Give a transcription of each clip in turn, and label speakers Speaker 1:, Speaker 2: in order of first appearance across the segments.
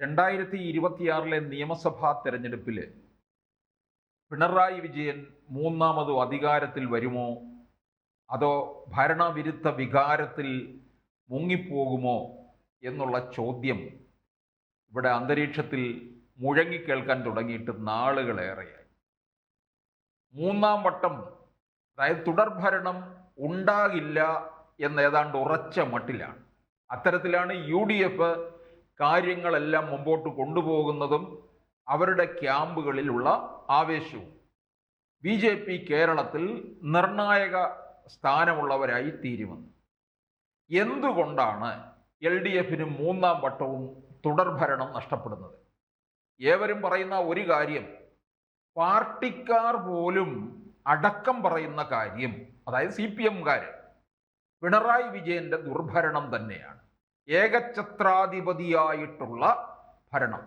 Speaker 1: രണ്ടായിരത്തി ഇരുപത്തിയാറിലെ നിയമസഭാ തെരഞ്ഞെടുപ്പിൽ പിണറായി വിജയൻ മൂന്നാമത് അധികാരത്തിൽ വരുമോ? അതോ ഭരണവിരുദ്ധ വികാരത്തിൽ മുങ്ങിപ്പോകുമോ എന്നുള്ള ചോദ്യം ഇവിടെ അന്തരീക്ഷത്തിൽ മുഴങ്ങിക്കേൾക്കാൻ തുടങ്ങിയിട്ട് നാളുകളേറെയായി. മൂന്നാം വട്ടം അതായത് തുടർഭരണം ഉണ്ടാകില്ല എന്ന് ഏതാണ്ട് ഉറച്ച മട്ടിലാണ്. അത്തരത്തിലാണ് യു ഡി എഫ് കാര്യങ്ങളെല്ലാം മുമ്പോട്ട് കൊണ്ടുപോകുന്നതും അവരുടെ ക്യാമ്പുകളിലുള്ള ആവേശവും. ബി ജെ പി കേരളത്തിൽ നിർണായക സ്ഥാനമുള്ളവരായി തീരുമെന്ന് എന്തുകൊണ്ടാണ് എൽ ഡി എഫിന് മൂന്നാം വട്ടവും തുടർഭരണം നഷ്ടപ്പെടുന്നത്? ഏവരും പറയുന്ന ഒരു കാര്യം പാർട്ടിക്കാർ പോലും അടക്കം പറയുന്ന കാര്യം അതായത് സി പി എംകാർ പിണറായി വിജയന്റെ ദുർഭരണം തന്നെയാണ്. ഏകഛത്രാധിപതിയായിട്ടുള്ള ഭരണം.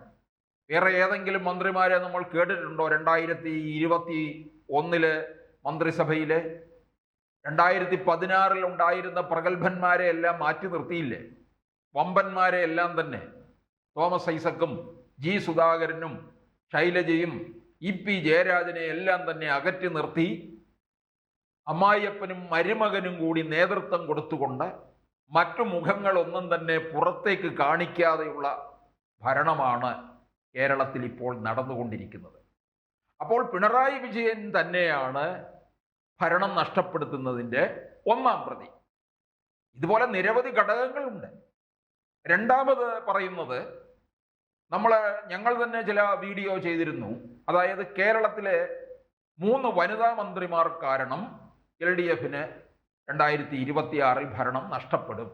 Speaker 1: വേറെ ഏതെങ്കിലും മന്ത്രിമാരെ നമ്മൾ കേട്ടിട്ടുണ്ടോ? രണ്ടായിരത്തി ഇരുപത്തി ഒന്നിൽ മന്ത്രിസഭയിലെ രണ്ടായിരത്തി പതിനാറിൽ ഉണ്ടായിരുന്ന പ്രഗത്ഭന്മാരെ എല്ലാം മാറ്റി നിർത്തിയില്ലേ? വമ്പന്മാരെ എല്ലാം തന്നെ. തോമസ് ഐസക്കും ജി സുധാകരനും ശൈലജയും ഇ പി ജയരാജനെ എല്ലാം തന്നെ അകറ്റി നിർത്തി അമ്മായിയപ്പനും മരുമകനും കൂടി നേതൃത്വം കൊടുത്തുകൊണ്ട് മറ്റു മുഖങ്ങളൊന്നും തന്നെ പുറത്തേക്ക് കാണിക്കാതെയുള്ള ഭരണമാണ് കേരളത്തിൽ ഇപ്പോൾ നടന്നുകൊണ്ടിരിക്കുന്നത്. അപ്പോൾ പിണറായി വിജയൻ തന്നെയാണ് ഭരണം നഷ്ടപ്പെടുത്തുന്നതിന്റെ ഒന്നാം പ്രതി. ഇതുപോലെ നിരവധി ഘടകങ്ങളുണ്ട്. രണ്ടാമത് പറയുന്നത് നമ്മൾ ഞങ്ങൾ തന്നെ ചില വീഡിയോ ചെയ്തിരുന്നു. അതായത് കേരളത്തിലെ മൂന്ന് വനിതാ മന്ത്രിമാർ കാരണം എൽ ഡി എഫിന് രണ്ടായിരത്തി ഇരുപത്തിയാറിൽ ഭരണം നഷ്ടപ്പെടും.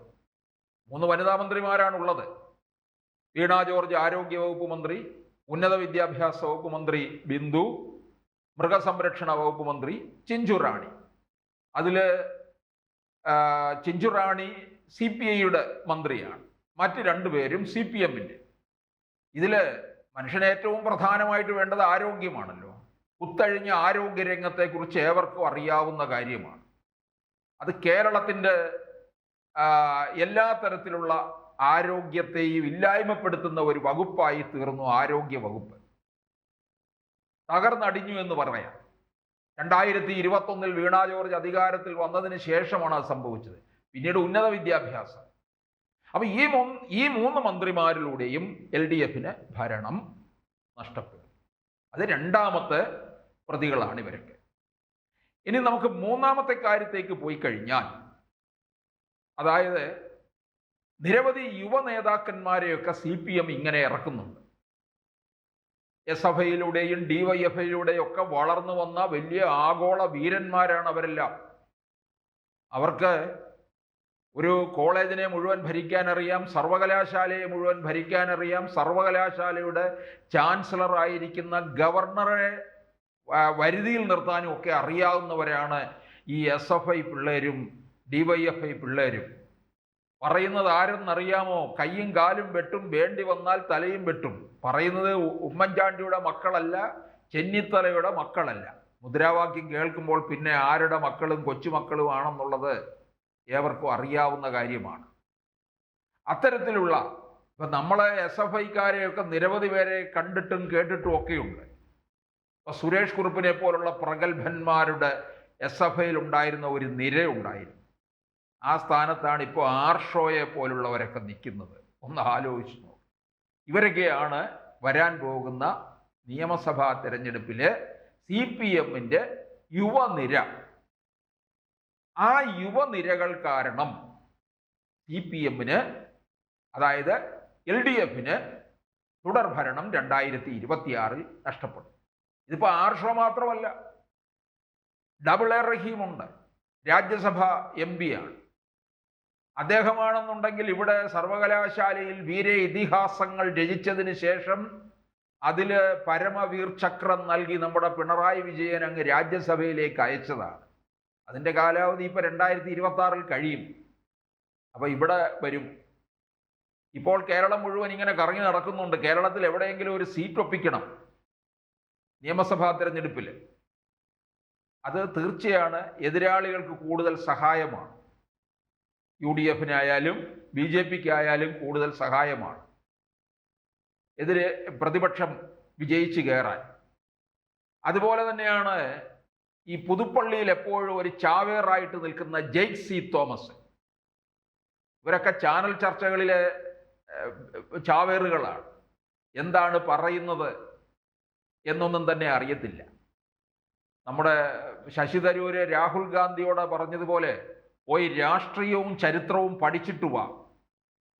Speaker 1: മൂന്ന് വനിതാ മന്ത്രിമാരാണുള്ളത് വീണ ജോർജ് ആരോഗ്യ വകുപ്പ് മന്ത്രി ഉന്നത വിദ്യാഭ്യാസ വകുപ്പ് മന്ത്രി ബിന്ദു മൃഗസംരക്ഷണ വകുപ്പ് മന്ത്രി ചിഞ്ചുറാണി അതിൽ ചിഞ്ചുറാണി സി പി ഐയുടെ മന്ത്രിയാണ്. മറ്റ് രണ്ടുപേരും സി പി എമ്മിന്റെ. ഇതിൽ മനുഷ്യന് ഏറ്റവും പ്രധാനമായിട്ട് വേണ്ടത് ആരോഗ്യമാണല്ലോ. കുത്തഴിഞ്ഞ ആരോഗ്യ രംഗത്തെക്കുറിച്ച് ഏവർക്കും അറിയാവുന്ന കാര്യമാണ്. അത് കേരളത്തിന്റെ എല്ലാ തരത്തിലുള്ള ആരോഗ്യത്തെയും ഇല്ലായ്മപ്പെടുത്തുന്ന ഒരു വകുപ്പായി തീർന്നു ആരോഗ്യ വകുപ്പ്. തകർന്നടിഞ്ഞു എന്ന് പറയാം. രണ്ടായിരത്തി ഇരുപത്തൊന്നിൽ വീണ ജോർജ് അധികാരത്തിൽ വന്നതിന് ശേഷമാണ് അത് സംഭവിച്ചത്. പിന്നീട് ഉന്നത വിദ്യാഭ്യാസം. അപ്പൊ ഈ മൂ ഈ മൂന്ന് മന്ത്രിമാരിലൂടെയും എൽ ഡി എഫിന് ഭരണം നഷ്ടപ്പെടും അത് രണ്ടാമത്തെ പ്രതികളാണ് ഇവരൊക്കെ. ഇനി നമുക്ക് മൂന്നാമത്തെ കാര്യത്തേക്ക് പോയി കഴിഞ്ഞാൽ അതായത് നിരവധി യുവ നേതാക്കന്മാരെയൊക്കെ സി പി എം ഇങ്ങനെ ഇറക്കുന്നുണ്ട്. എസ് എഫ് ഐയിലൂടെയും ഡി വൈ എഫ് ഐയിലൂടെയും ഒക്കെ വളർന്നു വന്ന വലിയ ആഗോള വീരന്മാരാണ് അവരെല്ലാം. അവർക്ക് ഒരു കോളേജിനെ മുഴുവൻ ഭരിക്കാനറിയാം സർവകലാശാലയെ മുഴുവൻ ഭരിക്കാനറിയാം സർവകലാശാലയുടെ ചാൻസലർ ആയിരിക്കുന്ന ഗവർണറെ വരുതിയിൽ നിർത്താനും ഒക്കെ അറിയാവുന്നവരാണ് ഈ എസ് എഫ് ഐ പിള്ളേരും ഡി വൈ എഫ് ഐ പിള്ളേരും. പറയുന്നത് ആരെന്നറിയാമോ? കയ്യും കാലും വെട്ടും വേണ്ടി വന്നാൽ തലയും വെട്ടും. പറയുന്നത് ഉമ്മൻചാണ്ടിയുടെ മക്കളല്ല ചെന്നിത്തലയുടെ മക്കളല്ല. മുദ്രാവാക്യം കേൾക്കുമ്പോൾ പിന്നെ ആരുടെ മക്കളും കൊച്ചുമക്കളും ആണെന്നുള്ളത് ഏവർക്കും അറിയാവുന്ന കാര്യമാണ്. അത്തരത്തിലുള്ള ഇപ്പം നമ്മളെ എസ് എഫ് ഐക്കാരെയൊക്കെ നിരവധി പേരെ കണ്ടിട്ടും കേട്ടിട്ടും ഒക്കെയുണ്ട്. സുരേഷ് കുറുപ്പിനെ പോലുള്ള പ്രഗത്ഭന്മാരുടെ എസ് എഫ് ഐയിൽ ഉണ്ടായിരുന്ന. ഒരു നിരയുണ്ടായിരുന്നു ആ സ്ഥാനത്താണ് ഇപ്പോൾ ആർഷോയെ പോലുള്ളവരൊക്കെ നിൽക്കുന്നത്. ഒന്ന് ആലോചിച്ചു നോക്കും. ഇവരൊക്കെയാണ് വരാൻ പോകുന്ന നിയമസഭാ തെരഞ്ഞെടുപ്പിൽ സി പി എമ്മിന്റെ യുവനിര. ആ യുവനിരകൾ കാരണം സി പി എമ്മിന് അതായത് എൽ ഡി എഫിന് തുടർഭരണം രണ്ടായിരത്തി ഇരുപത്തിയാറിൽ നഷ്ടപ്പെടും ഇതിപ്പോൾ ആർഷോ മാത്രമല്ല. ഡബിൾ എ റഹീമുണ്ട്. രാജ്യസഭ എം ആണ് അദ്ദേഹമാണെന്നുണ്ടെങ്കിൽ ഇവിടെ സർവകലാശാലയിൽ വീര ഇതിഹാസങ്ങൾ രചിച്ചതിന് ശേഷം അതിൽ പരമവീർ ചക്രം നൽകി നമ്മുടെ പിണറായി വിജയൻ അങ്ങ് രാജ്യസഭയിലേക്ക് അയച്ചതാണ്. അതിന്റെ കാലാവധി ഇപ്പോൾ രണ്ടായിരത്തി ഇരുപത്തി ആറിൽ കഴിയും. അപ്പോൾ ഇവിടെ വരും. ഇപ്പോൾ കേരളം മുഴുവൻ ഇങ്ങനെ കറങ്ങി നടക്കുന്നുണ്ട്. കേരളത്തിൽ എവിടെയെങ്കിലും ഒരു സീറ്റ് ഒപ്പിക്കണം. നിയമസഭാ തിരഞ്ഞെടുപ്പിൽ അത് തീർച്ചയാണ് എതിരാളികൾക്ക് കൂടുതൽ സഹായമാണ്. യു ഡി എഫിനായാലും ബി ജെ പിക്ക് ആയാലും കൂടുതൽ സഹായമാണ്. എതിരെ പ്രതിപക്ഷം വിജയിച്ചു കയറാൻ. അതുപോലെ തന്നെയാണ് ഈ പുതുപ്പള്ളിയിൽ എപ്പോഴും ഒരു ചാവേറായിട്ട് നിൽക്കുന്ന ജെയ്ക് സി തോമസ്. ഇവരൊക്കെ ചാനൽ ചർച്ചകളിലെ ചാവേറുകളാണ്. എന്താണ് പറയുന്നത് എന്നൊന്നും തന്നെ അറിയത്തില്ല. നമ്മുടെ ശശി തരൂര് രാഹുൽ ഗാന്ധിയോട് പറഞ്ഞതുപോലെ പോയി രാഷ്ട്രീയവും ചരിത്രവും പഠിച്ചിട്ടു വാ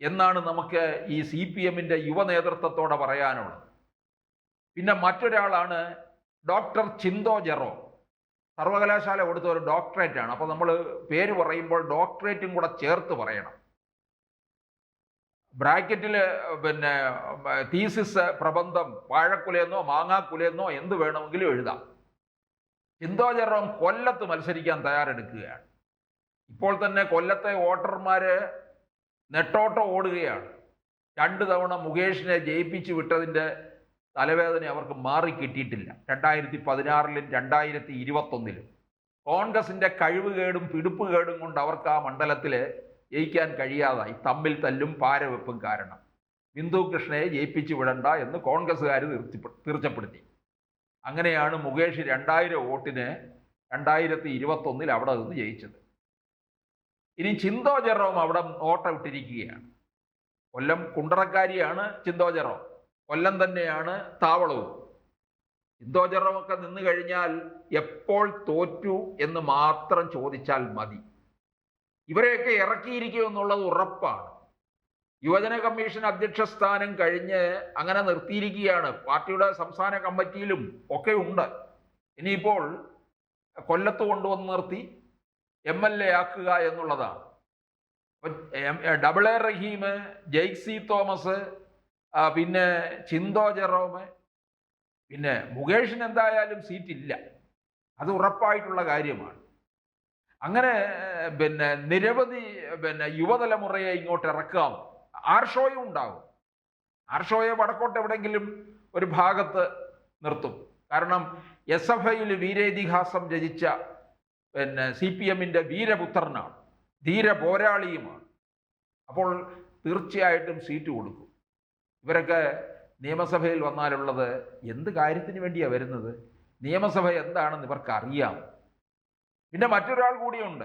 Speaker 1: എന്നാണ് നമുക്ക് ഈ സി പി എമ്മിന്റെ യുവ നേതൃത്വത്തോടെ പറയാനുള്ളത്. പിന്നെ മറ്റൊരാളാണ് ഡോക്ടർ ചിന്തോ ജെറോ. സർവകലാശാല കൊടുത്ത ഒരു ഡോക്ടറേറ്റ് ആണ് അപ്പോൾ നമ്മൾ പേര് പറയുമ്പോൾ ഡോക്ടറേറ്റും കൂടെ ചേർത്ത് പറയണം. ബ്രാക്കറ്റിൽ പിന്നെ തീസിസ് പ്രബന്ധം വാഴക്കുലയെന്നോ മാങ്ങാക്കുലയെന്നോ എന്ത് വേണമെങ്കിലും എഴുതാം. ചിന്തോ ജെറോം കൊല്ലത്ത് മത്സരിക്കാൻ തയ്യാറെടുക്കുകയാണ്. ഇപ്പോൾ തന്നെ കൊല്ലത്തെ വോട്ടർമാര് നെട്ടോട്ടം ഓടുകയാണ്. രണ്ട് തവണ മുകേഷിനെ ജയിപ്പിച്ചു വിട്ടതിന്റെ തലവേദന അവർക്ക് മാറി കിട്ടിയിട്ടില്ല രണ്ടായിരത്തി പതിനാറിലും രണ്ടായിരത്തി ഇരുപത്തൊന്നിലും കോൺഗ്രസിന്റെ കഴിവുകേടും പിടിപ്പുകേടും കൊണ്ട് അവർക്ക് ആ മണ്ഡലത്തിൽ ജയിക്കാൻ കഴിയാതായി. തമ്മിൽ തല്ലും പാരവെപ്പും കാരണം. ബിന്ദു കൃഷ്ണയെ ജയിപ്പിച്ചു വിടണ്ട എന്ന് കോൺഗ്രസ്സുകാർ തീർച്ചപ്പെടുത്തി. അങ്ങനെയാണ് മുകേഷ് രണ്ടായിരം വോട്ടിന് രണ്ടായിരത്തി ഇരുപത്തൊന്നിൽ അവിടെ നിന്ന് ജയിച്ചത്. ഇനി ചിന്തോ ജെറോം അവിടെ ഓട്ട വിട്ടിരിക്കുകയാണ് കൊല്ലം കുണ്ടറക്കാരിയാണ് ചിന്തോ ജെറോം. കൊല്ലം തന്നെയാണ് താവളവും. ചിന്തോ ജെറോമൊക്കെ നിന്ന് കഴിഞ്ഞാൽ എപ്പോൾ തോറ്റു എന്ന് മാത്രം ചോദിച്ചാൽ മതി. ഇവരെയൊക്കെ ഇറക്കിയിരിക്കും എന്നുള്ളത് ഉറപ്പാണ്. യുവജന കമ്മീഷൻ അധ്യക്ഷ സ്ഥാനം കഴിഞ്ഞ് അങ്ങനെ നിർത്തിയിരിക്കുകയാണ്. പാർട്ടിയുടെ സംസ്ഥാന കമ്മിറ്റിയിലും ഒക്കെ ഉണ്ട്. ഇനിയിപ്പോൾ കൊല്ലത്ത് കൊണ്ടുവന്ന് നിർത്തി എം എൽ എ ആക്കുക എന്നുള്ളതാണ്. ഡബിൾ എ റഹീം ജെയ്സി തോമസ് പിന്നെ ചിന്തോ ജെറോമ് പിന്നെ മുകേഷിന് എന്തായാലും സീറ്റില്ല. അത് ഉറപ്പായിട്ടുള്ള കാര്യമാണ്. അങ്ങനെ പിന്നെ നിരവധി പിന്നെ യുവതലമുറയെ ഇങ്ങോട്ട് ഇറക്കാം. ആർഷോയും ഉണ്ടാകും ആർഷോയെ വടക്കോട്ട് എവിടെങ്കിലും ഒരു ഭാഗത്ത് നിർത്തും. കാരണം എസ് എഫ് ഐയിൽ വീരേതിഹാസം രചിച്ച പിന്നെ സി പി എമ്മിന്റെ വീരപുത്രനാണ്. ധീര പോരാളിയുമാണ് അപ്പോൾ തീർച്ചയായിട്ടും സീറ്റ് കൊടുക്കും. ഇവരൊക്കെ നിയമസഭയിൽ വന്നാലുള്ളത് എന്ത് കാര്യത്തിന് വേണ്ടിയാണ് വരുന്നത്? നിയമസഭ എന്താണെന്ന് ഇവർക്ക് അറിയാം പിന്നെ മറ്റൊരാൾ കൂടിയുണ്ട്.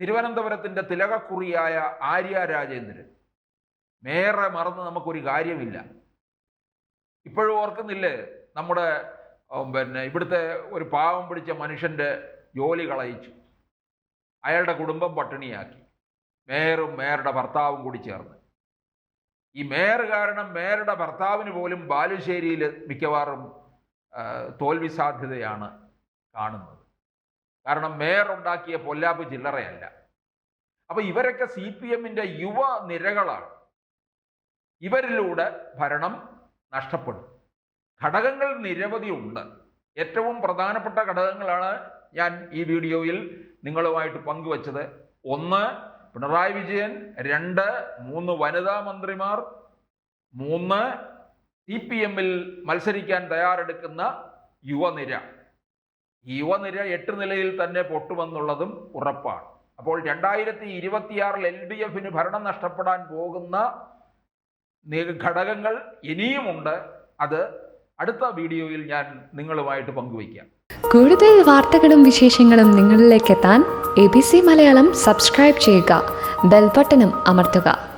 Speaker 1: തിരുവനന്തപുരത്തിന്റെ തിലകക്കുറിയായ ആര്യ രാജേന്ദ്രൻ. മേറെ മറന്ന് നമുക്കൊരു കാര്യമില്ല. ഇപ്പോഴും ഓർക്കുന്നില്ലേ നമ്മുടെ പിന്നെ ഇവിടുത്തെ ഒരു പാവം പിടിച്ച മനുഷ്യന്റെ ജോലി കളയിച്ചു. അയാളുടെ കുടുംബം പട്ടിണിയാക്കി. മേയറും മേയറുടെ ഭർത്താവും കൂടി ചേർന്ന്. ഈ മേയർ കാരണം മേയറുടെ ഭർത്താവിന് പോലും ബാലുശ്ശേരിയിൽ മിക്കവാറും തോൽവി സാധ്യതയാണ് കാണുന്നത്. കാരണം മേയർ ഉണ്ടാക്കിയ പൊല്ലാപ്പ് ചില്ലറയല്ല. അപ്പൊ ഇവരൊക്കെ സി പി എമ്മിന്റെ യുവ നിരകളാണ്. ഇവരിലൂടെ ഭരണം നഷ്ടപ്പെടും. ഘടകങ്ങൾ നിരവധി ഉണ്ട്. ഏറ്റവും പ്രധാനപ്പെട്ട ഘടകങ്ങളാണ് ഞാൻ ഈ വീഡിയോയിൽ നിങ്ങളുമായിട്ട് പങ്കുവച്ചത്. ഒന്ന് പിണറായി വിജയൻ. രണ്ട് മൂന്ന് വനിതാ മന്ത്രിമാർ. മൂന്ന് സി പി എമ്മിൽ മത്സരിക്കാൻ തയ്യാറെടുക്കുന്ന യുവനിര. യുവനിര എട്ട് നിലയിൽ തന്നെ പൊട്ടുമെന്നുള്ളതും ഉറപ്പാണ്. അപ്പോൾ രണ്ടായിരത്തി ഇരുപത്തിയാറിൽ എൽ ഡി എഫിന് ഭരണം നഷ്ടപ്പെടാൻ പോകുന്ന ഘടകങ്ങൾ ഇനിയുമുണ്ട്. അത് അടുത്ത വീഡിയോയിൽ ഞാൻ നിങ്ങളുമായിട്ട് പങ്കുവയ്ക്കാം.
Speaker 2: കൂടുതൽ വാർത്തകളും വിശേഷങ്ങളും നിങ്ങളിലേക്ക് എത്താൻ A B C Malayalam subscribe ചെയ്യുക. ബെൽബട്ടനും അമർത്തുക.